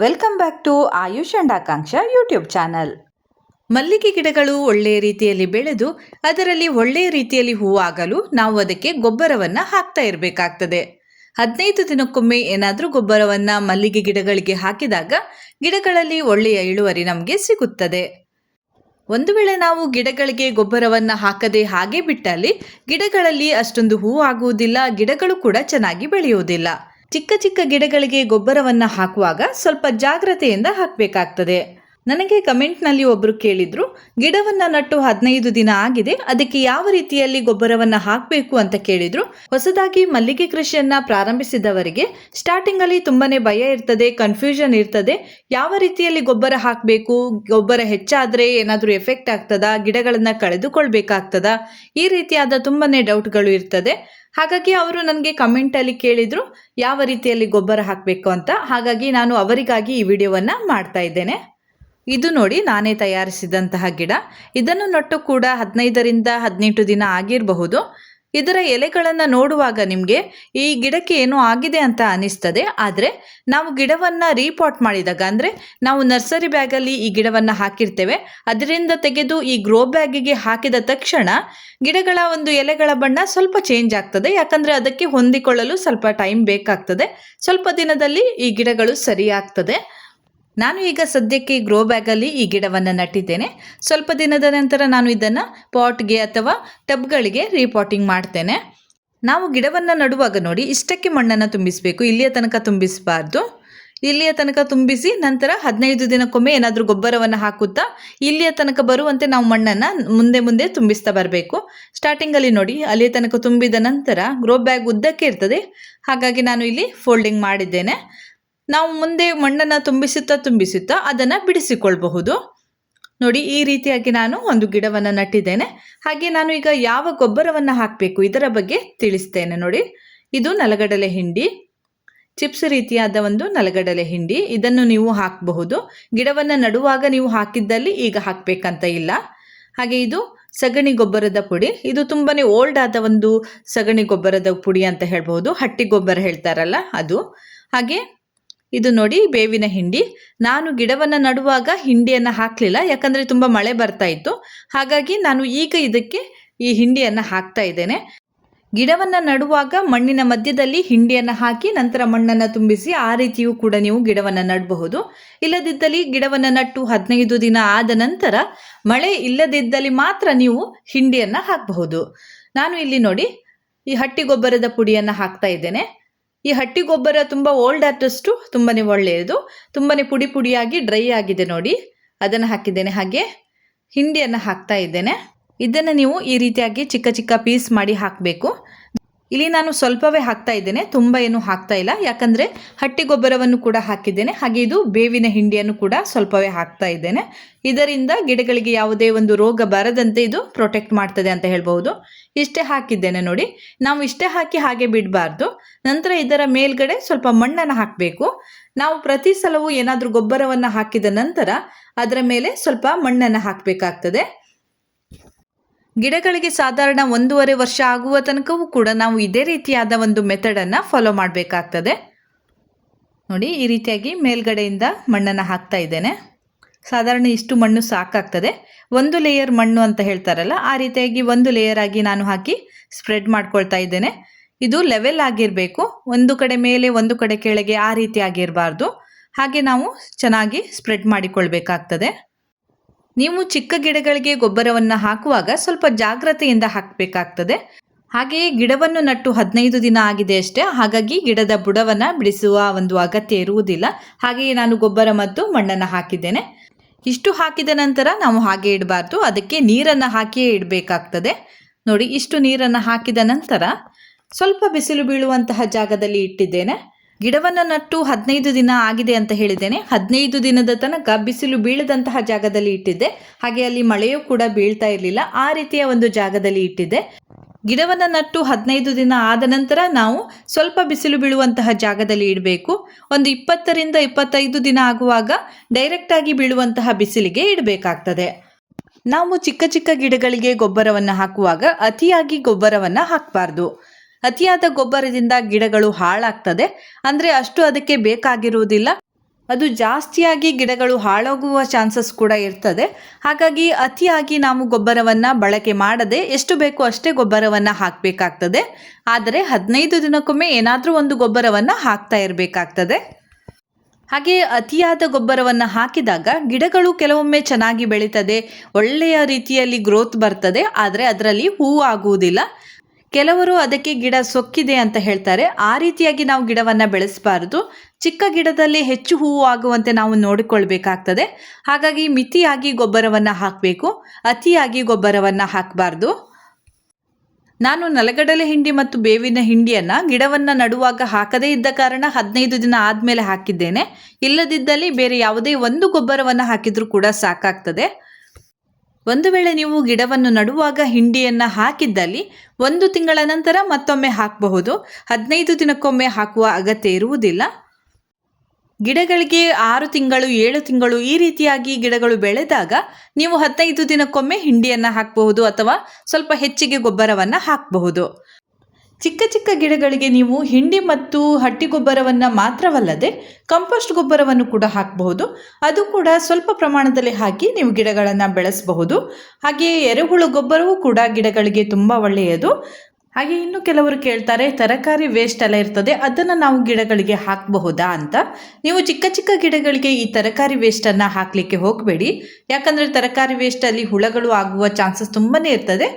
Welcome back to Ayush and Akanksha YouTube channel. ಮಲ್ಲಿಗೆ ಗಿಡಗಳು ಒಳ್ಳೆಯ ರೀತಿಯಲ್ಲಿ ಬೆಳೆದು, ಅದರಲ್ಲಿ ಒಳ್ಳೆಯ ರೀತಿಯಲ್ಲಿ ಹೂವಾಗಲು ನಾವು ಅದಕ್ಕೆ ಗೊಬ್ಬರವನ್ನು ಹಾಕ್ತಾ ಇರಬೇಕಾಗ್ತದೆ. ಹದಿನೈದು ದಿನಕ್ಕೊಮ್ಮೆ ಏನಾದರೂ ಗೊಬ್ಬರವನ್ನು ಮಲ್ಲಿಗೆ ಗಿಡಗಳಿಗೆ ಹಾಕಿದಾಗ, ಗಿಡಗಳಲ್ಲಿ ಒಳ್ಳೆಯ ಇಳುವರಿ ನಮಗೆ ಸಿಗುತ್ತದೆ. ಒಂದು ವೇಳೆ ನಾವು ಗಿಡಗಳಿಗೆ ಗೊಬ್ಬರವನ್ನು ಹಾಕದೆ ಹಾಗೆ ಬಿಟ್ಟಲ್ಲಿ ಗಿಡಗಳಲ್ಲಿ ಅಷ್ಟೊಂದು ಹೂವು ಆಗುವುದಿಲ್ಲ ಗಿಡಗಳು ಕೂಡ ಚೆನ್ನಾಗಿ ಬೆಳೆಯುವುದಿಲ್ಲ. ಚಿಕ್ಕ ಚಿಕ್ಕ ಗಿಡಗಳಿಗೆ ಗೊಬ್ಬರವನ್ನು ಹಾಕುವಾಗ ಸ್ವಲ್ಪ ಜಾಗ್ರತೆಯಿಂದ ಹಾಕಬೇಕಾಗ್ತದೆ. ನನಗೆ ಕಮೆಂಟ್ನಲ್ಲಿ ಒಬ್ಬರು ಕೇಳಿದ್ರು, ಗಿಡವನ್ನು ನಟ್ಟು ಹದಿನೈದು ದಿನ ಆಗಿದೆ, ಅದಕ್ಕೆ ಯಾವ ರೀತಿಯಲ್ಲಿ ಗೊಬ್ಬರವನ್ನು ಹಾಕಬೇಕು ಅಂತ ಕೇಳಿದ್ರು. ಹೊಸದಾಗಿ ಮಲ್ಲಿಗೆ ಕೃಷಿಯನ್ನ ಪ್ರಾರಂಭಿಸಿದವರಿಗೆ ಸ್ಟಾರ್ಟಿಂಗ್ ಅಲ್ಲಿ ತುಂಬಾನೇ ಭಯ ಇರ್ತದೆ ಕನ್ಫ್ಯೂಷನ್ ಇರ್ತದೆ. ಯಾವ ರೀತಿಯಲ್ಲಿ ಗೊಬ್ಬರ ಹಾಕಬೇಕು, ಗೊಬ್ಬರ ಹೆಚ್ಚಾದ್ರೆ ಏನಾದರೂ ಎಫೆಕ್ಟ್ ಆಗ್ತದಾ, ಗಿಡಗಳನ್ನ ಕಳೆದುಕೊಳ್ಬೇಕಾಗ್ತದಾ, ಈ ರೀತಿಯಾದ ತುಂಬಾನೇ ಡೌಟ್ಗಳು ಇರ್ತದೆ. ಹಾಗಾಗಿ ಅವರು ನನಗೆ ಕಮೆಂಟಲ್ಲಿ ಕೇಳಿದ್ರು, ಯಾವ ರೀತಿಯಲ್ಲಿ ಗೊಬ್ಬರ ಹಾಕಬೇಕು ಅಂತ. ಹಾಗಾಗಿ ನಾನು ಅವರಿಗಾಗಿ ಈ ವಿಡಿಯೋವನ್ನು ಮಾಡ್ತಾ ಇದ್ದೇನೆ. ಇದು ನೋಡಿ ನಾನೇ ತಯಾರಿಸಿದಂತಹ ಗಿಡ. ಇದನ್ನು ನಟ್ಟು ಕೂಡ ಹದಿನೈದರಿಂದ ಹದಿನೆಂಟು ದಿನ ಆಗಿರಬಹುದು. ಇದರ ಎಲೆಗಳನ್ನು ನೋಡುವಾಗ ನಿಮಗೆ ಈ ಗಿಡಕ್ಕೆ ಏನೋ ಆಗಿದೆ ಅಂತ ಅನಿಸ್ತದೆ. ಆದರೆ ನಾವು ಗಿಡವನ್ನು ರೀಪಾಟ್ ಮಾಡಿದಾಗ, ಅಂದರೆ ನಾವು ನರ್ಸರಿ ಬ್ಯಾಗಲ್ಲಿ ಈ ಗಿಡವನ್ನು ಹಾಕಿರ್ತೇವೆ. ಅದರಿಂದ ತೆಗೆದು ಈ ಗ್ರೋ ಬ್ಯಾಗಿಗೆ ಹಾಕಿದ ತಕ್ಷಣ ಗಿಡಗಳ ಒಂದು ಎಲೆಗಳ ಬಣ್ಣ ಸ್ವಲ್ಪ ಚೇಂಜ್ ಆಗ್ತದೆ. ಯಾಕಂದರೆ ಅದಕ್ಕೆ ಹೊಂದಿಕೊಳ್ಳಲು ಸ್ವಲ್ಪ ಟೈಮ್ ಬೇಕಾಗ್ತದೆ. ಸ್ವಲ್ಪ ದಿನದಲ್ಲಿ ಈ ಗಿಡಗಳು ಸರಿಯಾಗ್ತದೆ ನಾನು ಈಗ ಸದ್ಯಕ್ಕೆ ಗ್ರೋ ಬ್ಯಾಗಲ್ಲಿ ಈ ಗಿಡವನ್ನು ನಟ್ಟಿದ್ದೇನೆ. ಸ್ವಲ್ಪ ದಿನದ ನಂತರ ನಾನು ಇದನ್ನು ಪಾಟ್ಗೆ ಅಥವಾ ಟಬ್ಗಳಿಗೆ ರೀಪಾಟಿಂಗ್ ಮಾಡ್ತೇನೆ. ನಾವು ಗಿಡವನ್ನು ನಡುವಾಗ ನೋಡಿ ಇಷ್ಟಕ್ಕೆ ಮಣ್ಣನ್ನು ತುಂಬಿಸಬೇಕು. ಇಲ್ಲಿಯ ತನಕ ತುಂಬಿಸಬಾರ್ದು. ಇಲ್ಲಿಯ ತನಕ ತುಂಬಿಸಿ ನಂತರ ಹದಿನೈದು ದಿನಕ್ಕೊಮ್ಮೆ ಏನಾದರೂ ಗೊಬ್ಬರವನ್ನು ಹಾಕುತ್ತಾ ಇಲ್ಲಿಯ ತನಕ ಬರುವಂತೆ ನಾವು ಮಣ್ಣನ್ನು ಮುಂದೆ ಮುಂದೆ ತುಂಬಿಸ್ತಾ ಬರಬೇಕು. ಸ್ಟಾರ್ಟಿಂಗಲ್ಲಿ ನೋಡಿ, ಅಲ್ಲಿಯ ತನಕ ತುಂಬಿದ ನಂತರ ಗ್ರೋ ಬ್ಯಾಗ್ ಉದ್ದಕ್ಕೆ ಇರ್ತದೆ. ಹಾಗಾಗಿ ನಾನು ಇಲ್ಲಿ ಫೋಲ್ಡಿಂಗ್ ಮಾಡಿದ್ದೇನೆ. ನಾವು ಮುಂದೆ ಮಣ್ಣನ್ನು ತುಂಬಿಸುತ್ತಾ ತುಂಬಿಸುತ್ತಾ ಅದನ್ನು ಬಿಡಿಸಿಕೊಳ್ಬಹುದು. ನೋಡಿ, ಈ ರೀತಿಯಾಗಿ ನಾನು ಒಂದು ಗಿಡವನ್ನು ನಟ್ಟಿದ್ದೇನೆ. ಹಾಗೆ ನಾನು ಈಗ ಯಾವ ಗೊಬ್ಬರವನ್ನು ಹಾಕಬೇಕು ಇದರ ಬಗ್ಗೆ ತಿಳಿಸ್ತೇನೆ ನೋಡಿ. ಇದು ನಲಗಡಲೆ ಹಿಂಡಿ, ಚಿಪ್ಸ್ ರೀತಿಯಾದ ಒಂದು ನಲಗಡಲೆ ಹಿಂಡಿ. ಇದನ್ನು ನೀವು ಹಾಕಬಹುದು. ಗಿಡವನ್ನು ನಡುವಾಗ ನೀವು ಹಾಕಿದ್ದಲ್ಲಿ ಈಗ ಹಾಕಬೇಕಂತ ಇಲ್ಲ. ಹಾಗೆ ಇದು ಸಗಣಿ ಗೊಬ್ಬರದ ಪುಡಿ. ಇದು ತುಂಬಾನೇ ಓಲ್ಡ್ ಆದ ಒಂದು ಸಗಣಿ ಗೊಬ್ಬರದ ಪುಡಿ ಅಂತ ಹೇಳ್ಬೋದು ಹಟ್ಟಿ ಗೊಬ್ಬರ ಹೇಳ್ತಾರಲ್ಲ ಅದು. ಹಾಗೆ ಇದು ನೋಡಿ ಬೇವಿನ ಹಿಂಡಿ. ನಾನು ಗಿಡವನ್ನು ನಡುವಾಗ ಹಿಂಡಿಯನ್ನು ಹಾಕಲಿಲ್ಲ, ಯಾಕಂದರೆ ತುಂಬ ಮಳೆ ಬರ್ತಾ ಇತ್ತು. ಹಾಗಾಗಿ ನಾನು ಈಗ ಇದಕ್ಕೆ ಈ ಹಿಂಡಿಯನ್ನು ಹಾಕ್ತಾ ಇದ್ದೇನೆ. ಗಿಡವನ್ನು ನಡುವಾಗ ಮಣ್ಣಿನ ಮಧ್ಯದಲ್ಲಿ ಹಿಂಡಿಯನ್ನು ಹಾಕಿ ನಂತರ ಮಣ್ಣನ್ನು ತುಂಬಿಸಿ ಆ ರೀತಿಯೂ ಕೂಡ ನೀವು ಗಿಡವನ್ನು ನಡಬಹುದು. ಇಲ್ಲದಿದ್ದಲ್ಲಿ ಗಿಡವನ್ನು ನಟ್ಟು ಹದಿನೈದು ದಿನ ಆದ ನಂತರ ಮಳೆ ಇಲ್ಲದಿದ್ದಲ್ಲಿ ಮಾತ್ರ ನೀವು ಹಿಂಡಿಯನ್ನು ಹಾಕಬಹುದು. ನಾನು ಇಲ್ಲಿ ನೋಡಿ ಈ ಹಟ್ಟಿ ಗೊಬ್ಬರದ ಪುಡಿಯನ್ನು ಹಾಕ್ತಾ ಇದ್ದೇನೆ. ಈ ಹಟ್ಟಿ ಗೊಬ್ಬರ ತುಂಬ ಓಲ್ಡ್ ಆದಷ್ಟು ತುಂಬಾ ಒಳ್ಳೆಯದು. ತುಂಬಾ ಪುಡಿ ಪುಡಿಯಾಗಿ ಡ್ರೈ ಆಗಿದೆ ನೋಡಿ. ಅದನ್ನು ಹಾಕಿದ್ದೇನೆ ಹಾಗೆ ಹಿಂಡಿಯನ್ನು ಹಾಕ್ತಾ ಇದ್ದೇನೆ. ಇದನ್ನು ನೀವು ಈ ರೀತಿಯಾಗಿ ಚಿಕ್ಕ ಚಿಕ್ಕ ಪೀಸ್ ಮಾಡಿ ಹಾಕಬೇಕು. ಇಲ್ಲಿ ನಾನು ಸ್ವಲ್ಪವೇ ಹಾಕ್ತಾ ಇದ್ದೇನೆ, ತುಂಬ ಏನು ಹಾಕ್ತಾ ಇಲ್ಲ. ಯಾಕಂದರೆ ಹಟ್ಟಿ ಗೊಬ್ಬರವನ್ನು ಕೂಡ ಹಾಕಿದ್ದೇನೆ. ಹಾಗೆ ಇದು ಬೇವಿನ ಹಿಂಡಿಯನ್ನು ಕೂಡ ಸ್ವಲ್ಪವೇ ಹಾಕ್ತಾ ಇದ್ದೇನೆ. ಇದರಿಂದ ಗಿಡಗಳಿಗೆ ಯಾವುದೇ ಒಂದು ರೋಗ ಬರದಂತೆ ಇದು ಪ್ರೊಟೆಕ್ಟ್ ಮಾಡ್ತದೆ ಅಂತ ಹೇಳ್ಬಹುದು. ಇಷ್ಟೇ ಹಾಕಿದ್ದೇನೆ ನೋಡಿ. ನಾವು ಇಷ್ಟೇ ಹಾಕಿ ಹಾಗೆ ಬಿಡಬಾರ್ದು. ನಂತರ ಇದರ ಮೇಲ್ಗಡೆ ಸ್ವಲ್ಪ ಮಣ್ಣನ್ನು ಹಾಕಬೇಕು. ನಾವು ಪ್ರತಿ ಸಲವೂ ಏನಾದರೂ ಗೊಬ್ಬರವನ್ನು ಹಾಕಿದ ನಂತರ ಅದರ ಮೇಲೆ ಸ್ವಲ್ಪ ಮಣ್ಣನ್ನು ಹಾಕಬೇಕಾಗ್ತದೆ. ಗಿಡಗಳಿಗೆ ಸಾಧಾರಣ ಒಂದೂವರೆ ವರ್ಷ ಆಗುವ ತನಕವೂ ಕೂಡ ನಾವು ಇದೇ ರೀತಿಯಾದ ಒಂದು ಮೆಥಡನ್ನು ಫಾಲೋ ಮಾಡಬೇಕಾಗ್ತದೆ. ನೋಡಿ, ಈ ರೀತಿಯಾಗಿ ಮೇಲ್ಗಡೆಯಿಂದ ಮಣ್ಣನ್ನು ಹಾಕ್ತಾ ಇದ್ದೇನೆ. ಸಾಧಾರಣ ಇಷ್ಟು ಮಣ್ಣು ಸಾಕಾಗ್ತದೆ. ಒಂದು ಲೇಯರ್ ಮಣ್ಣು ಅಂತ ಹೇಳ್ತಾರಲ್ಲ, ಆ ರೀತಿಯಾಗಿ ಒಂದು ಲೇಯರ್ ಆಗಿ ನಾನು ಹಾಕಿ ಸ್ಪ್ರೆಡ್ ಮಾಡ್ಕೊಳ್ತಾ ಇದ್ದೇನೆ. ಇದು ಲೆವೆಲ್ ಆಗಿರಬೇಕು. ಒಂದು ಕಡೆ ಮೇಲೆ, ಒಂದು ಕಡೆ ಕೆಳಗೆ ಆ ರೀತಿ ಆಗಿರಬಾರ್ದು. ಹಾಗೆ ನಾವು ಚೆನ್ನಾಗಿ ಸ್ಪ್ರೆಡ್ ಮಾಡಿಕೊಳ್ಬೇಕಾಗ್ತದೆ. ನೀವು ಚಿಕ್ಕ ಗಿಡಗಳಿಗೆ ಗೊಬ್ಬರವನ್ನು ಹಾಕುವಾಗ ಸ್ವಲ್ಪ ಜಾಗ್ರತೆಯಿಂದ ಹಾಕಬೇಕಾಗ್ತದೆ. ಹಾಗೆಯೇ ಗಿಡವನ್ನು ನಟ್ಟು ಹದಿನೈದು ದಿನ ಆಗಿದೆ ಅಷ್ಟೇ, ಹಾಗಾಗಿ ಗಿಡದ ಬುಡವನ್ನು ಬಿಡಿಸುವ ಒಂದು ಅಗತ್ಯ ಇರುವುದಿಲ್ಲ. ಹಾಗೆಯೇ ನಾನು ಗೊಬ್ಬರ ಮತ್ತು ಮಣ್ಣನ್ನು ಹಾಕಿದ್ದೇನೆ. ಇಷ್ಟು ಹಾಕಿದ ನಂತರ ನಾವು ಹಾಗೆ ಇಡಬಾರ್ದು, ಅದಕ್ಕೆ ನೀರನ್ನು ಹಾಕಿಯೇ ಇಡಬೇಕಾಗ್ತದೆ. ನೋಡಿ, ಇಷ್ಟು ನೀರನ್ನು ಹಾಕಿದ ನಂತರ ಸ್ವಲ್ಪ ಬಿಸಿಲು ಬೀಳುವಂತಹ ಜಾಗದಲ್ಲಿ ಇಟ್ಟಿದ್ದೇನೆ. ಗಿಡವನ್ನು ನಟ್ಟು ಹದಿನೈದು ದಿನ ಆಗಿದೆ ಅಂತ ಹೇಳಿದ್ದೇನೆ. ಹದಿನೈದು ದಿನದ ತನಕ ಬಿಸಿಲು ಬೀಳದಂತಹ ಜಾಗದಲ್ಲಿ ಇಟ್ಟಿದ್ದೆ. ಹಾಗೆ ಅಲ್ಲಿ ಮಳೆಯೂ ಕೂಡ ಬೀಳ್ತಾ ಇರಲಿಲ್ಲ. ಆ ರೀತಿಯ ಒಂದು ಜಾಗದಲ್ಲಿ ಇಟ್ಟಿದ್ದೆ. ಗಿಡವನ್ನು ನಟ್ಟು ಹದಿನೈದು ದಿನ ಆದ ನಂತರ ನಾವು ಸ್ವಲ್ಪ ಬಿಸಿಲು ಬೀಳುವಂತಹ ಜಾಗದಲ್ಲಿ ಇಡಬೇಕು. ಒಂದು ಇಪ್ಪತ್ತರಿಂದ ಇಪ್ಪತ್ತೈದು ದಿನ ಆಗುವಾಗ ಡೈರೆಕ್ಟಾಗಿ ಬೀಳುವಂತಹ ಬಿಸಿಲಿಗೆ ಇಡಬೇಕಾಗ್ತದೆ. ನಾವು ಚಿಕ್ಕ ಚಿಕ್ಕ ಗಿಡಗಳಿಗೆ ಗೊಬ್ಬರವನ್ನು ಹಾಕುವಾಗ ಅತಿಯಾಗಿ ಗೊಬ್ಬರವನ್ನು ಹಾಕಬಾರ್ದು. ಅತಿಯಾದ ಗೊಬ್ಬರದಿಂದ ಗಿಡಗಳು ಹಾಳಾಗ್ತದೆ. ಅಂದರೆ ಅಷ್ಟು ಅದಕ್ಕೆ ಬೇಕಾಗಿರುವುದಿಲ್ಲ. ಅದು ಜಾಸ್ತಿಯಾಗಿ ಗಿಡಗಳು ಹಾಳಾಗುವ ಚಾನ್ಸಸ್ ಕೂಡ ಇರ್ತದೆ. ಹಾಗಾಗಿ ಅತಿಯಾಗಿ ನಾವು ಗೊಬ್ಬರವನ್ನು ಬಳಕೆ ಮಾಡದೆ ಎಷ್ಟು ಬೇಕೋ ಅಷ್ಟೇ ಗೊಬ್ಬರವನ್ನು ಹಾಕಬೇಕಾಗ್ತದೆ. ಆದರೆ ಹದಿನೈದು ದಿನಕ್ಕೊಮ್ಮೆ ಏನಾದರೂ ಒಂದು ಗೊಬ್ಬರವನ್ನು ಹಾಕ್ತಾ ಇರಬೇಕಾಗ್ತದೆ. ಹಾಗೆ ಅತಿಯಾದ ಗೊಬ್ಬರವನ್ನು ಹಾಕಿದಾಗ ಗಿಡಗಳು ಕೆಲವೊಮ್ಮೆ ಚೆನ್ನಾಗಿ ಬೆಳೀತದೆ, ಒಳ್ಳೆಯ ರೀತಿಯಲ್ಲಿ ಗ್ರೋತ್ ಬರ್ತದೆ, ಆದರೆ ಅದರಲ್ಲಿ ಹೂವು ಆಗುವುದಿಲ್ಲ. ಕೆಲವರು ಅದಕ್ಕೆ ಗಿಡ ಸೊಕ್ಕಿದೆ ಅಂತ ಹೇಳ್ತಾರೆ. ಆ ರೀತಿಯಾಗಿ ನಾವು ಗಿಡವನ್ನು ಬೆಳೆಸಬಾರದು. ಚಿಕ್ಕ ಗಿಡದಲ್ಲಿ ಹೆಚ್ಚು ಹೂವು ಆಗುವಂತೆ ನಾವು ನೋಡಿಕೊಳ್ಬೇಕಾಗ್ತದೆ. ಹಾಗಾಗಿ ಮಿತಿಯಾಗಿ ಗೊಬ್ಬರವನ್ನು ಹಾಕಬೇಕು. ಅತಿಯಾಗಿ ಗೊಬ್ಬರವನ್ನು ಹಾಕಬಾರ್ದು. ನಾನು ನೆಲಗಡಲೆ ಹಿಂಡಿ ಮತ್ತು ಬೇವಿನ ಹಿಂಡಿಯನ್ನು ಗಿಡವನ್ನು ನಡುವಾಗ ಹಾಕದೇ ಇದ್ದ ಕಾರಣ ಹದಿನೈದು ದಿನ ಆದಮೇಲೆ ಹಾಕಿದ್ದೇನೆ. ಇಲ್ಲದಿದ್ದಲ್ಲಿ ಬೇರೆ ಯಾವುದೇ ಒಂದು ಗೊಬ್ಬರವನ್ನು ಹಾಕಿದರೂ ಕೂಡ ಸಾಕಾಗ್ತದೆ. ಒಂದು ವೇಳೆ ನೀವು ಗಿಡವನ್ನು ನಡುವಾಗ ಹಿಂಡಿಯನ್ನು ಹಾಕಿದ್ದಲ್ಲಿ ಒಂದು ತಿಂಗಳ ನಂತರ ಮತ್ತೊಮ್ಮೆ ಹಾಕಬಹುದು. ಹದಿನೈದು ದಿನಕ್ಕೊಮ್ಮೆ ಹಾಕುವ ಅಗತ್ಯ ಇರುವುದಿಲ್ಲ. ಗಿಡಗಳಿಗೆ ಆರು ತಿಂಗಳು, ಏಳು ತಿಂಗಳು ಈ ರೀತಿಯಾಗಿ ಗಿಡಗಳು ಬೆಳೆದಾಗ ನೀವು ಹದಿನೈದು ದಿನಕ್ಕೊಮ್ಮೆ ಹಿಂಡಿಯನ್ನು ಹಾಕಬಹುದು ಅಥವಾ ಸ್ವಲ್ಪ ಹೆಚ್ಚಿಗೆ ಗೊಬ್ಬರವನ್ನು ಹಾಕಬಹುದು. ಚಿಕ್ಕ ಚಿಕ್ಕ ಗಿಡಗಳಿಗೆ ನೀವು ಹಿಂಡಿ ಮತ್ತು ಹಟ್ಟಿ ಗೊಬ್ಬರವನ್ನು ಮಾತ್ರವಲ್ಲದೆ ಕಂಪೋಸ್ಟ್ ಗೊಬ್ಬರವನ್ನು ಕೂಡ ಹಾಕಬಹುದು. ಅದು ಕೂಡ ಸ್ವಲ್ಪ ಪ್ರಮಾಣದಲ್ಲಿ ಹಾಕಿ ನೀವು ಗಿಡಗಳನ್ನು ಬೆಳೆಸಬಹುದು. ಹಾಗೆಯೇ ಎರೆಹುಳು ಗೊಬ್ಬರವೂ ಕೂಡ ಗಿಡಗಳಿಗೆ ತುಂಬ ಒಳ್ಳೆಯದು. ಹಾಗೆ ಇನ್ನು ಕೆಲವರು ಕೇಳ್ತಾರೆ, ತರಕಾರಿ ವೇಸ್ಟ್ ಎಲ್ಲ ಇರ್ತದೆ, ಅದನ್ನು ನಾವು ಗಿಡಗಳಿಗೆ ಹಾಕಬಹುದಾ ಅಂತ. ನೀವು ಚಿಕ್ಕ ಚಿಕ್ಕ ಗಿಡಗಳಿಗೆ ಈ ತರಕಾರಿ ವೇಸ್ಟನ್ನು ಹಾಕಲಿಕ್ಕೆ ಹೋಗಬೇಡಿ. ಯಾಕಂದರೆ ತರಕಾರಿ ವೇಸ್ಟಲ್ಲಿ ಹುಳಗಳು ಆಗುವ ಚಾನ್ಸಸ್ ತುಂಬಾನೇ ಇರ್ತದೆ.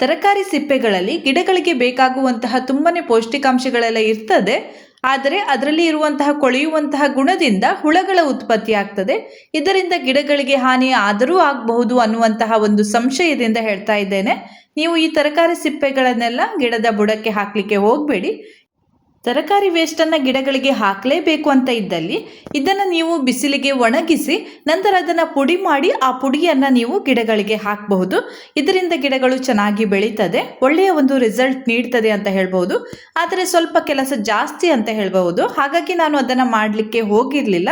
ತರಕಾರಿ ಸಿಪ್ಪೆಗಳಲ್ಲಿ ಗಿಡಗಳಿಗೆ ಬೇಕಾಗುವಂತಹ ತುಂಬನೇ ಪೌಷ್ಟಿಕಾಂಶಗಳೆಲ್ಲ ಇರ್ತದೆ. ಆದರೆ ಅದರಲ್ಲಿ ಇರುವಂತಹ ಕೊಳೆಯುವಂತಹ ಗುಣದಿಂದ ಹುಳಗಳ ಉತ್ಪತ್ತಿ ಆಗ್ತದೆ. ಇದರಿಂದ ಗಿಡಗಳಿಗೆ ಹಾನಿ ಆದರೂ ಆಗಬಹುದು ಅನ್ನುವಂತಹ ಒಂದು ಸಂಶಯದಿಂದ ಹೇಳ್ತಾ ಇದ್ದೇನೆ. ನೀವು ಈ ತರಕಾರಿ ಸಿಪ್ಪೆಗಳನ್ನೆಲ್ಲ ಗಿಡದ ಬುಡಕ್ಕೆ ಹಾಕಲಿಕ್ಕೆ ಹೋಗಬೇಡಿ. ತರಕಾರಿ ವೇಸ್ಟನ್ನು ಗಿಡಗಳಿಗೆ ಹಾಕಲೇಬೇಕು ಅಂತ ಇದ್ದಲ್ಲಿ ಇದನ್ನು ನೀವು ಬಿಸಿಲಿಗೆ ಒಣಗಿಸಿ ನಂತರ ಅದನ್ನು ಪುಡಿ ಮಾಡಿ ಆ ಪುಡಿಯನ್ನು ನೀವು ಗಿಡಗಳಿಗೆ ಹಾಕಬಹುದು. ಇದರಿಂದ ಗಿಡಗಳು ಚೆನ್ನಾಗಿ ಬೆಳೀತದೆ, ಒಳ್ಳೆಯ ಒಂದು ರಿಸಲ್ಟ್ ನೀಡ್ತದೆ ಅಂತ ಹೇಳ್ಬೋದು ಆದರೆ ಸ್ವಲ್ಪ ಕೆಲಸ ಜಾಸ್ತಿ ಅಂತ ಹೇಳ್ಬಹುದು. ಹಾಗಾಗಿ ನಾನು ಅದನ್ನು ಮಾಡಲಿಕ್ಕೆ ಹೋಗಿರಲಿಲ್ಲ.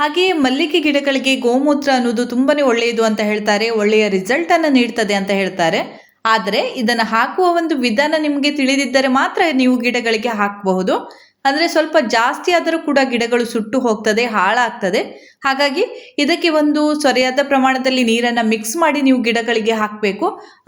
ಹಾಗೆಯೇ ಮಲ್ಲಿಗೆ ಗಿಡಗಳಿಗೆ ಗೋಮೂತ್ರ ಅನ್ನೋದು ತುಂಬಾ ಒಳ್ಳೆಯದು ಅಂತ ಹೇಳ್ತಾರೆ, ಒಳ್ಳೆಯ ರಿಸಲ್ಟನ್ನು ನೀಡ್ತದೆ ಅಂತ ಹೇಳ್ತಾರೆ. ಆದರೆ ಇದನ್ನು ಹಾಕುವ ಒಂದು ವಿಧಾನ ನಿಮಗೆ ತಿಳಿದಿದ್ದರೆ ಮಾತ್ರ ನೀವು ಗಿಡಗಳಿಗೆ ಹಾಕಬಹುದು. ಅಂದರೆ ಸ್ವಲ್ಪ ಜಾಸ್ತಿ ಆದರೂ ಕೂಡ ಗಿಡಗಳು ಸುಟ್ಟು ಹೋಗ್ತದೆ, ಹಾಳಾಗ್ತದೆ. ಹಾಗಾಗಿ ಇದಕ್ಕೆ ಒಂದು ಸರಿಯಾದ ಪ್ರಮಾಣದಲ್ಲಿ ನೀರನ್ನು ಮಿಕ್ಸ್ ಮಾಡಿ ನೀವು ಗಿಡಗಳಿಗೆ ಹಾಕಬೇಕು.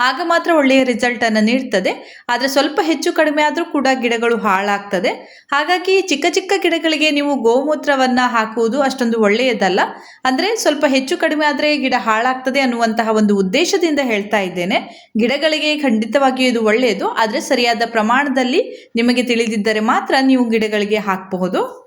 ಆಗ ಮಾತ್ರ ಒಳ್ಳೆಯ ರಿಸಲ್ಟನ್ನು ನೀಡ್ತದೆ. ಆದರೆ ಸ್ವಲ್ಪ ಹೆಚ್ಚು ಕಡಿಮೆ ಆದರೂ ಕೂಡ ಗಿಡಗಳು ಹಾಳಾಗ್ತದೆ. ಹಾಗಾಗಿ ಚಿಕ್ಕ ಚಿಕ್ಕ ಗಿಡಗಳಿಗೆ ನೀವು ಗೋಮೂತ್ರವನ್ನು ಹಾಕುವುದು ಅಷ್ಟೊಂದು ಒಳ್ಳೆಯದಲ್ಲ. ಅಂದರೆ ಸ್ವಲ್ಪ ಹೆಚ್ಚು ಕಡಿಮೆ ಆದರೆ ಗಿಡ ಹಾಳಾಗ್ತದೆ ಅನ್ನುವಂತಹ ಒಂದು ಉದ್ದೇಶದಿಂದ ಹೇಳ್ತಾ ಇದ್ದೇನೆ. ಗಿಡಗಳಿಗೆ ಖಂಡಿತವಾಗಿಯೂ ಇದು ಒಳ್ಳೆಯದು. ಆದರೆ ಸರಿಯಾದ ಪ್ರಮಾಣದಲ್ಲಿ ನಿಮಗೆ ತಿಳಿದಿದ್ದರೆ ಮಾತ್ರ ನೀವು ಗಿಡಗಳಿಗೆ ಹಾಕಬಹುದು.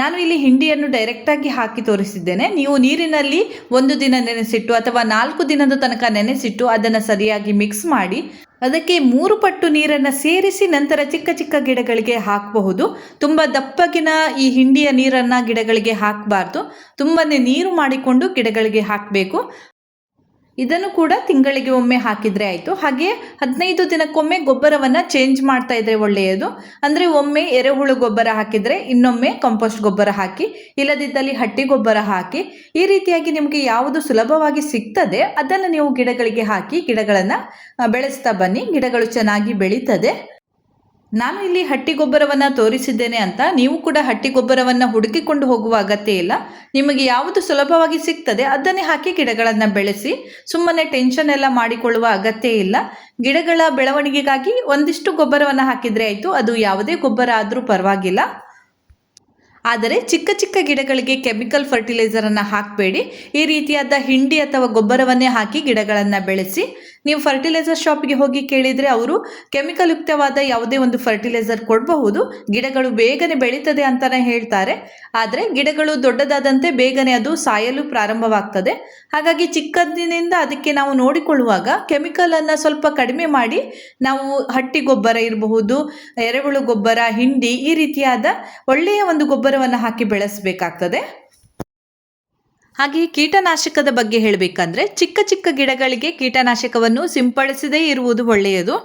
ನಾನು ಇಲ್ಲಿ ಹಿಂಡಿಯನ್ನು ಡೈರೆಕ್ಟಾಗಿ ಹಾಕಿ ತೋರಿಸಿದ್ದೇನೆ. ನೀವು ನೀರಿನಲ್ಲಿ ಒಂದು ದಿನ ನೆನೆಸಿಟ್ಟು ಅಥವಾ ನಾಲ್ಕು ದಿನದ ತನಕ ನೆನೆಸಿಟ್ಟು ಅದನ್ನು ಸರಿಯಾಗಿ ಮಿಕ್ಸ್ ಮಾಡಿ, ಅದಕ್ಕೆ ಮೂರು ಪಟ್ಟು ನೀರನ್ನು ಸೇರಿಸಿ ನಂತರ ಚಿಕ್ಕ ಚಿಕ್ಕ ಗಿಡಗಳಿಗೆ ಹಾಕಬಹುದು. ತುಂಬ ದಪ್ಪಗಿನ ಈ ಹಿಂಡಿಯ ನೀರನ್ನು ಗಿಡಗಳಿಗೆ ಹಾಕಬಾರ್ದು. ತುಂಬನೇ ನೀರು ಮಾಡಿಕೊಂಡು ಗಿಡಗಳಿಗೆ ಹಾಕಬೇಕು. ಇದನ್ನು ಕೂಡ ತಿಂಗಳಿಗೆ ಒಮ್ಮೆ ಹಾಕಿದರೆ ಆಯಿತು. ಹಾಗೆ ಹದಿನೈದು ದಿನಕ್ಕೊಮ್ಮೆ ಗೊಬ್ಬರವನ್ನು ಚೇಂಜ್ ಮಾಡ್ತಾ ಇದ್ರೆ ಒಳ್ಳೆಯದು. ಅಂದರೆ ಒಮ್ಮೆ ಎರೆಹುಳು ಗೊಬ್ಬರ ಹಾಕಿದರೆ ಇನ್ನೊಮ್ಮೆ ಕಂಪೋಸ್ಟ್ ಗೊಬ್ಬರ ಹಾಕಿ, ಇಲ್ಲದಿದ್ದಲ್ಲಿ ಹಟ್ಟಿ ಗೊಬ್ಬರ ಹಾಕಿ, ಈ ರೀತಿಯಾಗಿ ನಿಮಗೆ ಯಾವುದು ಸುಲಭವಾಗಿ ಸಿಗ್ತದೆ ಅದನ್ನು ನೀವು ಗಿಡಗಳಿಗೆ ಹಾಕಿ, ಗಿಡಗಳನ್ನು ಬೆಳೆಸ್ತಾ ಬನ್ನಿ. ಗಿಡಗಳು ಚೆನ್ನಾಗಿ ಬೆಳೀತದೆ. ನಾನು ಇಲ್ಲಿ ಹಟ್ಟಿ ಗೊಬ್ಬರವನ್ನು ತೋರಿಸಿದ್ದೇನೆ ಅಂತ ನೀವು ಕೂಡ ಹಟ್ಟಿ ಗೊಬ್ಬರವನ್ನು ಹುಡುಕಿಕೊಂಡು ಹೋಗುವ ಅಗತ್ಯ ಇಲ್ಲ. ನಿಮಗೆ ಯಾವುದು ಸುಲಭವಾಗಿ ಸಿಗ್ತದೆ ಅದನ್ನೇ ಹಾಕಿ ಗಿಡಗಳನ್ನು ಬೆಳೆಸಿ, ಸುಮ್ಮನೆ ಟೆನ್ಷನ್ ಎಲ್ಲ ಮಾಡಿಕೊಳ್ಳುವ ಅಗತ್ಯ ಇಲ್ಲ. ಗಿಡಗಳ ಬೆಳವಣಿಗೆಗಾಗಿ ಒಂದಿಷ್ಟು ಗೊಬ್ಬರವನ್ನು ಹಾಕಿದರೆ ಆಯಿತು, ಅದು ಯಾವುದೇ ಗೊಬ್ಬರ ಆದರೂ ಪರವಾಗಿಲ್ಲ. ಆದರೆ ಚಿಕ್ಕ ಚಿಕ್ಕ ಗಿಡಗಳಿಗೆ ಕೆಮಿಕಲ್ ಫರ್ಟಿಲೈಸರನ್ನು ಹಾಕಬೇಡಿ. ಈ ರೀತಿಯಾದ ಹಿಂಡಿ ಅಥವಾ ಗೊಬ್ಬರವನ್ನೇ ಹಾಕಿ ಗಿಡಗಳನ್ನು ಬೆಳೆಸಿ ನೀವು ಫರ್ಟಿಲೈಸರ್ ಶಾಪ್ಗೆ ಹೋಗಿ ಕೇಳಿದರೆ ಅವರು ಕೆಮಿಕಲ್ ಯುಕ್ತವಾದ ಯಾವುದೇ ಒಂದು ಫರ್ಟಿಲೈಸರ್ ಕೊಡಬಹುದು. ಗಿಡಗಳು ಬೇಗನೆ ಬೆಳೀತದೆ ಅಂತಲೇ ಹೇಳ್ತಾರೆ. ಆದರೆ ಗಿಡಗಳು ದೊಡ್ಡದಾದಂತೆ ಬೇಗನೆ ಅದು ಸಾಯಲು ಪ್ರಾರಂಭವಾಗ್ತದೆ. ಹಾಗಾಗಿ ಚಿಕ್ಕಂದಿನಿಂದ ಅದಕ್ಕೆ ನಾವು ನೋಡಿಕೊಳ್ಳುವಾಗ ಕೆಮಿಕಲನ್ನು ಸ್ವಲ್ಪ ಕಡಿಮೆ ಮಾಡಿ ನಾವು ಹಟ್ಟಿ ಗೊಬ್ಬರ ಇರಬಹುದು, ಎರೆಹುಳು ಗೊಬ್ಬರ, ಹಿಂಡಿ ಈ ರೀತಿಯಾದ ಒಳ್ಳೆಯ ಒಂದು ಗೊಬ್ಬರವನ್ನು ಹಾಕಿ ಬೆಳೆಸಬೇಕಾಗ್ತದೆ. ಹಾಗೆ ಕೀಟನಾಶಕದ ಬಗ್ಗೆ ಹೇಳಬೇಕಂದ್ರೆ ಚಿಕ್ಕ ಚಿಕ್ಕ ಗಿಡಗಳಿಗೆ ಕೀಟನಾಶಕವನ್ನು ಸಿಂಪಡಿಸದೇ ಇರುವುದು ಒಳ್ಳೆಯದು.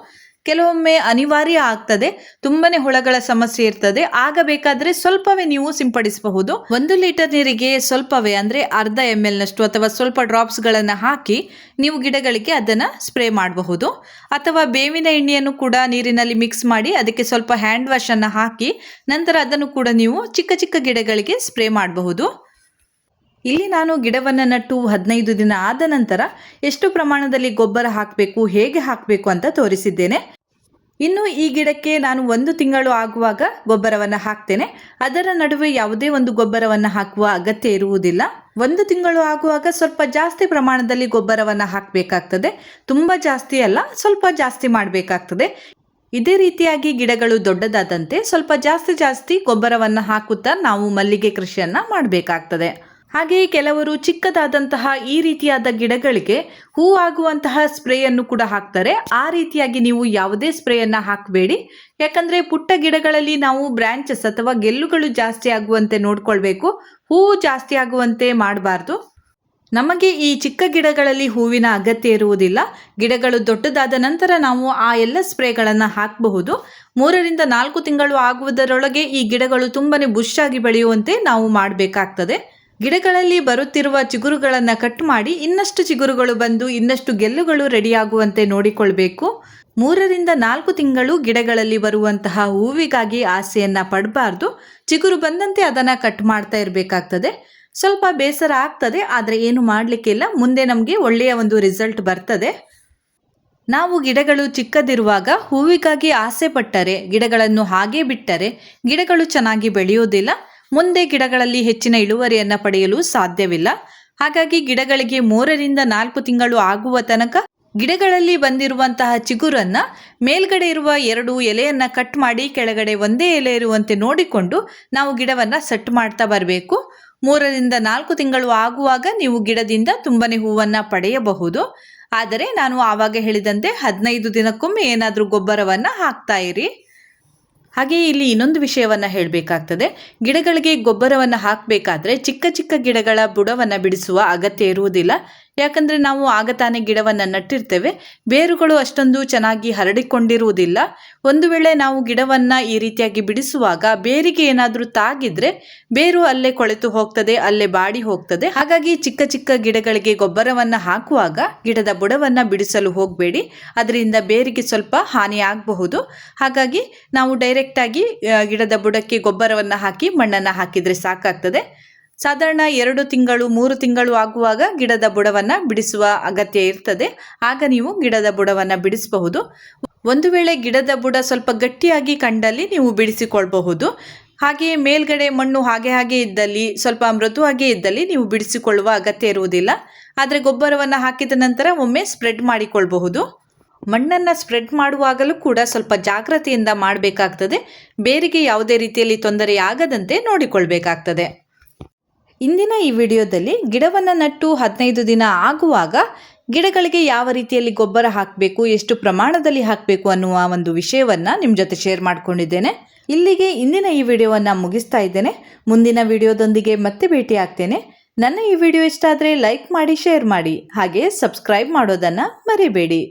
ಕೆಲವೊಮ್ಮೆ ಅನಿವಾರ್ಯ ಆಗ್ತದೆ, ತುಂಬನೇ ಹುಳಗಳ ಸಮಸ್ಯೆ ಇರ್ತದೆ. ಆಗ ಬೇಕಾದ್ರೆ ಸ್ವಲ್ಪವೇ ನೀವು ಸಿಂಪಡಿಸಬಹುದು. ಒಂದು ಲೀಟರ್ ನೀರಿಗೆ ಸ್ವಲ್ಪವೇ, ಅಂದ್ರೆ ಅರ್ಧ ಎಂ ಎಲ್ ನಷ್ಟು ಅಥವಾ ಸ್ವಲ್ಪ ಡ್ರಾಪ್ಸ್ ಗಳನ್ನ ಹಾಕಿ ನೀವು ಗಿಡಗಳಿಗೆ ಅದನ್ನ ಸ್ಪ್ರೇ ಮಾಡಬಹುದು. ಅಥವಾ ಬೇವಿನ ಎಣ್ಣೆಯನ್ನು ಕೂಡ ನೀರಿನಲ್ಲಿ ಮಿಕ್ಸ್ ಮಾಡಿ ಅದಕ್ಕೆ ಸ್ವಲ್ಪ ಹ್ಯಾಂಡ್ ವಾಶ್ ಅನ್ನ ಹಾಕಿ ನಂತರ ಅದನ್ನು ಕೂಡ ನೀವು ಚಿಕ್ಕ ಚಿಕ್ಕ ಗಿಡಗಳಿಗೆ ಸ್ಪ್ರೇ ಮಾಡಬಹುದು. ಇಲ್ಲಿ ನಾನು ಗಿಡವನ್ನು ನಟ್ಟು ಹದಿನೈದು ದಿನ ಆದ ನಂತರ ಎಷ್ಟು ಪ್ರಮಾಣದಲ್ಲಿ ಗೊಬ್ಬರ ಹಾಕಬೇಕು, ಹೇಗೆ ಹಾಕಬೇಕು ಅಂತ ತೋರಿಸಿದ್ದೇನೆ. ಇನ್ನು ಈ ಗಿಡಕ್ಕೆ ನಾನು ಒಂದು ತಿಂಗಳು ಆಗುವಾಗ ಗೊಬ್ಬರವನ್ನು ಹಾಕ್ತೇನೆ. ಅದರ ನಡುವೆ ಯಾವುದೇ ಒಂದು ಗೊಬ್ಬರವನ್ನು ಹಾಕುವ ಅಗತ್ಯ ಇರುವುದಿಲ್ಲ. ಒಂದು ತಿಂಗಳು ಆಗುವಾಗ ಸ್ವಲ್ಪ ಜಾಸ್ತಿ ಪ್ರಮಾಣದಲ್ಲಿ ಗೊಬ್ಬರವನ್ನು ಹಾಕಬೇಕಾಗ್ತದೆ. ತುಂಬ ಜಾಸ್ತಿ ಅಲ್ಲ, ಸ್ವಲ್ಪ ಜಾಸ್ತಿ ಮಾಡಬೇಕಾಗ್ತದೆ. ಇದೇ ರೀತಿಯಾಗಿ ಗಿಡಗಳು ದೊಡ್ಡದಾದಂತೆ ಸ್ವಲ್ಪ ಜಾಸ್ತಿ ಜಾಸ್ತಿ ಗೊಬ್ಬರವನ್ನು ಹಾಕುತ್ತಾ ನಾವು ಮಲ್ಲಿಗೆ ಕೃಷಿಯನ್ನು ಮಾಡಬೇಕಾಗ್ತದೆ. ಹಾಗೆಯೇ ಕೆಲವರು ಚಿಕ್ಕದಾದಂತಹ ಈ ರೀತಿಯಾದ ಗಿಡಗಳಿಗೆ ಹೂ ಆಗುವಂತಹ ಸ್ಪ್ರೇಯನ್ನು ಕೂಡ ಹಾಕ್ತಾರೆ. ಆ ರೀತಿಯಾಗಿ ನೀವು ಯಾವುದೇ ಸ್ಪ್ರೇಯನ್ನು ಹಾಕಬೇಡಿ. ಯಾಕಂದ್ರೆ ಪುಟ್ಟ ಗಿಡಗಳಲ್ಲಿ ನಾವು ಬ್ರಾಂಚಸ್ ಅಥವಾ ಗೆಲ್ಲುಗಳು ಜಾಸ್ತಿ ಆಗುವಂತೆ ನೋಡ್ಕೊಳ್ಬೇಕು. ಹೂವು ಜಾಸ್ತಿ ಆಗುವಂತೆ ಮಾಡಬಾರ್ದು. ನಮಗೆ ಈ ಚಿಕ್ಕ ಗಿಡಗಳಲ್ಲಿ ಹೂವಿನ ಅಗತ್ಯ ಇರುವುದಿಲ್ಲ. ಗಿಡಗಳು ದೊಡ್ಡದಾದ ನಂತರ ನಾವು ಆ ಎಲ್ಲ ಸ್ಪ್ರೇಗಳನ್ನು ಹಾಕಬಹುದು. ಮೂರರಿಂದ ನಾಲ್ಕು ತಿಂಗಳು ಆಗುವುದರೊಳಗೆ ಈ ಗಿಡಗಳು ತುಂಬಾನೇ ಬುಷ್ ಆಗಿ ಬೆಳೆಯುವಂತೆ ನಾವು ಮಾಡಬೇಕಾಗ್ತದೆ. ಗಿಡಗಳಲ್ಲಿ ಬರುತ್ತಿರುವ ಚಿಗುರುಗಳನ್ನು ಕಟ್ ಮಾಡಿ ಇನ್ನಷ್ಟು ಚಿಗುರುಗಳು ಬಂದು ಇನ್ನಷ್ಟು ಗೆಲ್ಲುಗಳು ರೆಡಿಯಾಗುವಂತೆ ನೋಡಿಕೊಳ್ಬೇಕು. ಮೂರರಿಂದ ನಾಲ್ಕು ತಿಂಗಳು ಗಿಡಗಳಲ್ಲಿ ಬರುವಂತಹ ಹೂವಿಗಾಗಿ ಆಸೆಯನ್ನ ಪಡಬಾರ್ದು. ಚಿಗುರು ಬಂದಂತೆ ಅದನ್ನ ಕಟ್ ಮಾಡ್ತಾ ಇರಬೇಕಾಗ್ತದೆ. ಸ್ವಲ್ಪ ಬೇಸರ ಆಗ್ತದೆ, ಆದರೆ ಏನು ಮಾಡಲಿಕ್ಕಿಲ್ಲ ಮುಂದೆ ನಮಗೆ ಒಳ್ಳೆಯ ಒಂದು ರಿಸಲ್ಟ್ ಬರ್ತದೆ. ನಾವು ಗಿಡಗಳು ಚಿಕ್ಕದಿರುವಾಗ ಹೂವಿಗಾಗಿ ಆಸೆ ಪಟ್ಟರೆ, ಗಿಡಗಳನ್ನು ಹಾಗೆ ಬಿಟ್ಟರೆ ಗಿಡಗಳು ಚೆನ್ನಾಗಿ ಬೆಳೆಯುವುದಿಲ್ಲ ಮುಂದೆ ಗಿಡಗಳಲ್ಲಿ ಹೆಚ್ಚಿನ ಇಳುವರಿಯನ್ನು ಪಡೆಯಲು ಸಾಧ್ಯವಿಲ್ಲ. ಹಾಗಾಗಿ ಗಿಡಗಳಿಗೆ ಮೂರರಿಂದ ನಾಲ್ಕು ತಿಂಗಳು ಆಗುವ ತನಕ ಗಿಡಗಳಲ್ಲಿ ಬಂದಿರುವಂತಹ ಚಿಗುರನ್ನ ಮೇಲ್ಗಡೆ ಇರುವ ಎರಡು ಎಲೆಯನ್ನ ಕಟ್ ಮಾಡಿ ಕೆಳಗಡೆ ಒಂದೇ ಎಲೆ ಇರುವಂತೆ ನೋಡಿಕೊಂಡು ನಾವು ಗಿಡವನ್ನ ಸೆಟ್ ಮಾಡ್ತಾ ಬರಬೇಕು. ಮೂರರಿಂದ ನಾಲ್ಕು ತಿಂಗಳು ಆಗುವಾಗ ನೀವು ಗಿಡದಿಂದ ತುಂಬನೇ ಹೂವನ್ನ ಪಡೆಯಬಹುದು. ಆದರೆ ನಾನು ಆವಾಗ ಹೇಳಿದಂತೆ ಹದಿನೈದು ದಿನಕ್ಕೊಮ್ಮೆ ಏನಾದರೂ ಗೊಬ್ಬರವನ್ನ ಹಾಕ್ತಾ ಇರಿ. ಹಾಗೆ ಇಲ್ಲಿ ಇನ್ನೊಂದು ವಿಷಯವನ್ನ ಹೇಳಬೇಕಾಗ್ತದೆ. ಗಿಡಗಳಿಗೆ ಗೊಬ್ಬರವನ್ನು ಹಾಕಬೇಕಾದ್ರೆ ಚಿಕ್ಕ ಚಿಕ್ಕ ಗಿಡಗಳ ಬುಡವನ್ನು ಬಿಡಿಸುವ ಅಗತ್ಯ ಇರುವುದಿಲ್ಲ. ಯಾಕಂದ್ರೆ ನಾವು ಆಗ ತಾನೇ ಗಿಡವನ್ನು ನಟ್ಟಿರ್ತೇವೆ. ಬೇರುಗಳು ಅಷ್ಟೊಂದು ಚೆನ್ನಾಗಿ ಹರಡಿಕೊಂಡಿರುವುದಿಲ್ಲ. ಒಂದು ವೇಳೆ ನಾವು ಗಿಡವನ್ನು ಈ ರೀತಿಯಾಗಿ ಬಿಡಿಸುವಾಗ ಬೇರಿಗೆ ಏನಾದರೂ ತಾಗಿದ್ರೆ ಬೇರು ಅಲ್ಲೇ ಕೊಳೆತು ಹೋಗ್ತದೆ, ಅಲ್ಲೇ ಬಾಡಿ ಹೋಗ್ತದೆ. ಹಾಗಾಗಿ ಚಿಕ್ಕ ಚಿಕ್ಕ ಗಿಡಗಳಿಗೆ ಗೊಬ್ಬರವನ್ನು ಹಾಕುವಾಗ ಗಿಡದ ಬುಡವನ್ನು ಬಿಡಿಸಲು ಹೋಗಬೇಡಿ. ಅದರಿಂದ ಬೇರಿಗೆ ಸ್ವಲ್ಪ ಹಾನಿ ಆಗಬಹುದು. ಹಾಗಾಗಿ ನಾವು ಡೈರೆಕ್ಟಾಗಿ ಗಿಡದ ಬುಡಕ್ಕೆ ಗೊಬ್ಬರವನ್ನು ಹಾಕಿ ಮಣ್ಣನ್ನು ಹಾಕಿದರೆ ಸಾಕಾಗ್ತದೆ. ಸಾಧಾರಣ ಎರಡು ತಿಂಗಳು, ಮೂರು ತಿಂಗಳು ಆಗುವಾಗ ಗಿಡದ ಬುಡವನ್ನ ಬಿಡಿಸುವ ಅಗತ್ಯ ಇರ್ತದೆ. ಆಗ ನೀವು ಗಿಡದ ಬುಡವನ್ನ ಬಿಡಿಸಬಹುದು. ಒಂದು ವೇಳೆ ಗಿಡದ ಬುಡ ಸ್ವಲ್ಪ ಗಟ್ಟಿಯಾಗಿ ಕಂಡಲ್ಲಿ ನೀವು ಬಿಡಿಸಿಕೊಳ್ಳಬಹುದು ಹಾಗೆಯೇ ಮೇಲ್ಗಡೆ ಮಣ್ಣು ಹಾಗೆ ಹಾಗೆ ಇದ್ದಲ್ಲಿ, ಸ್ವಲ್ಪ ಮೃದುವಾಗೇ ಇದ್ದಲ್ಲಿ ನೀವು ಬಿಡಿಸಿಕೊಳ್ಳುವ ಅಗತ್ಯ ಇರುವುದಿಲ್ಲ. ಆದರೆ ಗೊಬ್ಬರವನ್ನು ಹಾಕಿದ ನಂತರ ಒಮ್ಮೆ ಸ್ಪ್ರೆಡ್ ಮಾಡಿಕೊಳ್ಳಬಹುದು ಮಣ್ಣನ್ನು ಸ್ಪ್ರೆಡ್ ಮಾಡುವಾಗಲೂ ಕೂಡ ಸ್ವಲ್ಪ ಜಾಗ್ರತೆಯಿಂದ ಮಾಡಬೇಕಾಗ್ತದೆ. ಬೇರಿಗೆ ಯಾವುದೇ ರೀತಿಯಲ್ಲಿ ತೊಂದರೆಯಾಗದಂತೆ ನೋಡಿಕೊಳ್ಬೇಕಾಗ್ತದೆ. ಇಂದಿನ ಈ ವಿಡಿಯೋದಲ್ಲಿ ಗಿಡವನ್ನು ನಟ್ಟು ಹದಿನೈದು ದಿನ ಆಗುವಾಗ ಗಿಡಗಳಿಗೆ ಯಾವ ರೀತಿಯಲ್ಲಿ ಗೊಬ್ಬರ ಹಾಕಬೇಕು, ಎಷ್ಟು ಪ್ರಮಾಣದಲ್ಲಿ ಹಾಕಬೇಕು ಅನ್ನುವ ಒಂದು ವಿಷಯವನ್ನು ನಿಮ್ಮ ಜೊತೆ ಶೇರ್ ಮಾಡ್ಕೊಂಡಿದ್ದೇನೆ. ಇಲ್ಲಿಗೆ ಇಂದಿನ ಈ ವಿಡಿಯೋವನ್ನು ಮುಗಿಸ್ತಾ ಇದ್ದೇನೆ. ಮುಂದಿನ ವಿಡಿಯೋದೊಂದಿಗೆ ಮತ್ತೆ ಭೇಟಿ ಆಗ್ತೇನೆ. ನನ್ನ ಈ ವಿಡಿಯೋ ಇಷ್ಟ ಆದರೆ ಲೈಕ್ ಮಾಡಿ ಶೇರ್ ಮಾಡಿ, ಹಾಗೆ ಸಬ್ಸ್ಕ್ರೈಬ್ ಮಾಡೋದನ್ನು ಮರಿಬೇಡಿ.